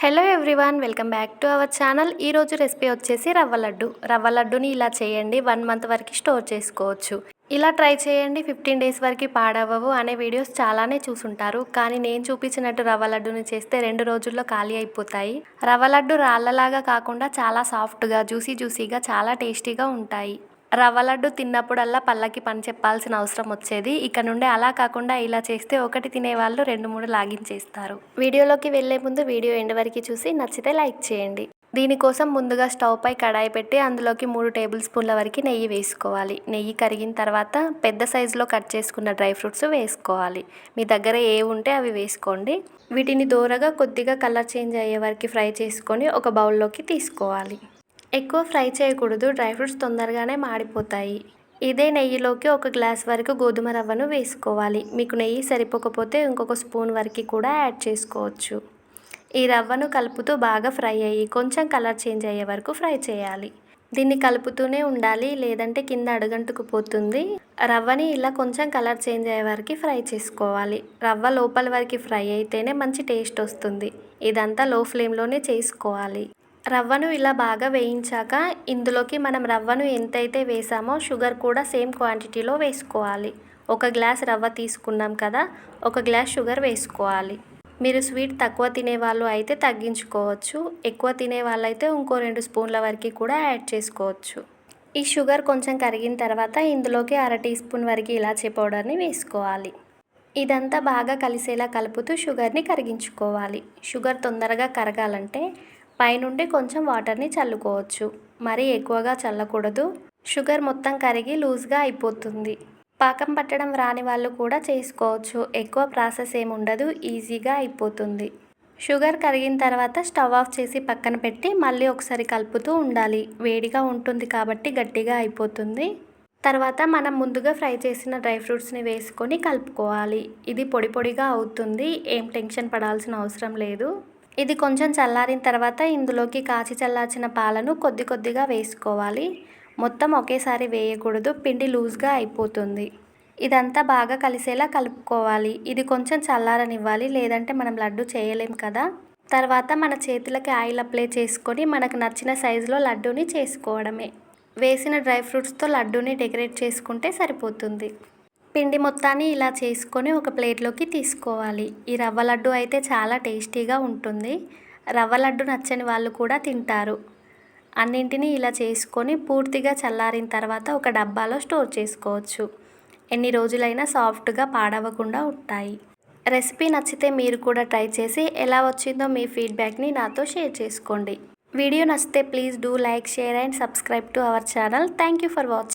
Hello everyone welcome back to our channel. ఈరోజు recipe వచ్చేసి రవ్వ లడ్డు. రవ్వ లడ్డుని ఇలా చేయండి వన్ మంత్ వరకు స్టోర్ చేసుకోవచ్చు. ఇలా ట్రై చేయండి ఫిఫ్టీన్ డేస్ వరకు పాడవవు అనే వీడియోస్ చాలానే చూసుంటారు. కానీ నేను చూపించినట్టు రవ్వ లడ్డుని చేస్తే రెండు రోజుల్లో ఖాళీ అయిపోతాయి. రవ్వ లడ్డు రాళ్ళలాగా కాకుండా చాలా సాఫ్ట్గా జ్యూసీ జ్యూసీగా చాలా టేస్టీగా ఉంటాయి. రవ్వ లడ్డు తిన్నప్పుడల్లా పళ్ళకి పని చెప్పాల్సిన అవసరం వచ్చేది. ఇక నుండి అలా కాకుండా ఇలా చేస్తే ఒకటి తినేవాళ్ళు రెండు మూడు లాగించేస్తారు. వీడియోలోకి వెళ్ళే ముందు వీడియో ఎండ్ వరకు చూసి నచ్చితే లైక్ చేయండి. దీనికోసం ముందుగా స్టవ్ పై కడాయి పెట్టి అందులోకి మూడు టేబుల్ స్పూన్ల వరకు నెయ్యి వేసుకోవాలి. నెయ్యి కరిగిన తర్వాత పెద్ద సైజులో కట్ చేసుకున్న డ్రై ఫ్రూట్స్ వేసుకోవాలి. మీ దగ్గర ఏ ఉంటే అవి వేసుకోండి. వీటిని దూరగా కొద్దిగా కలర్ చేంజ్ అయ్యే వరకు ఫ్రై చేసుకొని ఒక బౌల్లోకి తీసుకోవాలి. ఎక్కువ ఫ్రై చేయకూడదు. డ్రై ఫ్రూట్స్ తొందరగానే మాడిపోతాయి. ఇదే నెయ్యిలోకి ఒక గ్లాస్ వరకు గోధుమ రవ్వను వేసుకోవాలి. మీకు నెయ్యి సరిపోకపోతే ఇంకొక స్పూన్ వరకు కూడా యాడ్ చేసుకోవచ్చు. ఈ రవ్వను కలుపుతూ బాగా ఫ్రై అయ్యి కొంచెం కలర్ చేంజ్ అయ్యే వరకు ఫ్రై చేయాలి. దీన్ని కలుపుతూనే ఉండాలి. లేదంటే కింద అడుగంటుకుపోతుంది రవ్వని ఇలా కొంచెం కలర్ చేంజ్ అయ్యే వరకు ఫ్రై చేసుకోవాలి. రవ్వ లోపల వరకు ఫ్రై అయితేనే మంచి టేస్ట్ వస్తుంది. ఇదంతా లో ఫ్లేమ్లోనే చేసుకోవాలి. రవ్వను ఇలా బాగా వేయించాక ఇందులోకి మనం రవ్వను ఎంతైతే వేసామో షుగర్ కూడా సేమ్ క్వాంటిటీలో వేసుకోవాలి. ఒక గ్లాస్ రవ్వ తీసుకున్నాం కదా ఒక గ్లాస్ షుగర్ వేసుకోవాలి. మీరు స్వీట్ తక్కువ తినే వాళ్ళు అయితే తగ్గించుకోవచ్చు. ఎక్కువ తినే వాళ్ళైతే ఇంకో రెండు స్పూన్ల వరకు కూడా యాడ్ చేసుకోవచ్చు. ఈ షుగర్ కొంచెం కరిగిన తర్వాత ఇందులోకి అర టీ స్పూన్ వరకు ఇలాచీ పౌడర్ని వేసుకోవాలి. ఇదంతా బాగా కలిసేలా కలుపుతూ షుగర్ని కరిగించుకోవాలి. షుగర్ తొందరగా కరగాలంటే పైనుండి కొంచెం వాటర్ని చల్లుకోవచ్చు. మరీ ఎక్కువగా చల్లకూడదు. షుగర్ మొత్తం కరిగి లూజ్గా అయిపోతుంది. పాకం పట్టడం రాని వాళ్ళు కూడా చేసుకోవచ్చు. ఎక్కువ ప్రాసెస్ ఏమి ఉండదు. ఈజీగా అయిపోతుంది. షుగర్ కరిగిన తర్వాత స్టవ్ ఆఫ్ చేసి పక్కన పెట్టి మళ్ళీ ఒకసారి కలుపుతూ ఉండాలి. వేడిగా ఉంటుంది కాబట్టి గట్టిగా అయిపోతుంది. తర్వాత మనం ముందుగా ఫ్రై చేసిన డ్రై ఫ్రూట్స్ని వేసుకొని కలుపుకోవాలి. ఇది పొడి పొడిగా అవుతుంది. ఏం టెన్షన్ పడాల్సిన అవసరం లేదు. ఇది కొంచెం చల్లారిన తర్వాత ఇందులోకి కాచి చల్లార్చిన పాలను కొద్ది కొద్దిగా వేసుకోవాలి. మొత్తం ఒకేసారి వేయకూడదు. పిండి లూజ్గా అయిపోతుంది. ఇదంతా బాగా కలిసేలా కలుపుకోవాలి. ఇది కొంచెం చల్లారనివ్వాలి. లేదంటే మనం లడ్డు చేయలేం కదా. తర్వాత మన చేతులకి ఆయిల్ అప్లై చేసుకొని మనకు నచ్చిన సైజులో లడ్డూని చేసుకోవడమే. వేసిన డ్రై ఫ్రూట్స్తో లడ్డూని డెకరేట్ చేసుకుంటే సరిపోతుంది. పిండి మొత్తాన్ని ఇలా చేసుకొని ఒక ప్లేట్లోకి తీసుకోవాలి. ఈ రవ్వ లడ్డు అయితే చాలా టేస్టీగా ఉంటుంది. రవ్వ లడ్డు నచ్చని వాళ్ళు కూడా తింటారు. అన్నింటినీ ఇలా చేసుకొని పూర్తిగా చల్లారిన తర్వాత ఒక డబ్బాలో స్టోర్ చేసుకోవచ్చు. ఎన్ని రోజులైనా సాఫ్ట్గా పాడవకుండా ఉంటాయి. రెసిపీ నచ్చితే మీరు కూడా ట్రై చేసి ఎలా వచ్చిందో మీ ఫీడ్బ్యాక్ని నాతో షేర్ చేసుకోండి. వీడియో నచ్చితే please do like share and subscribe to our channel. Thank you for watching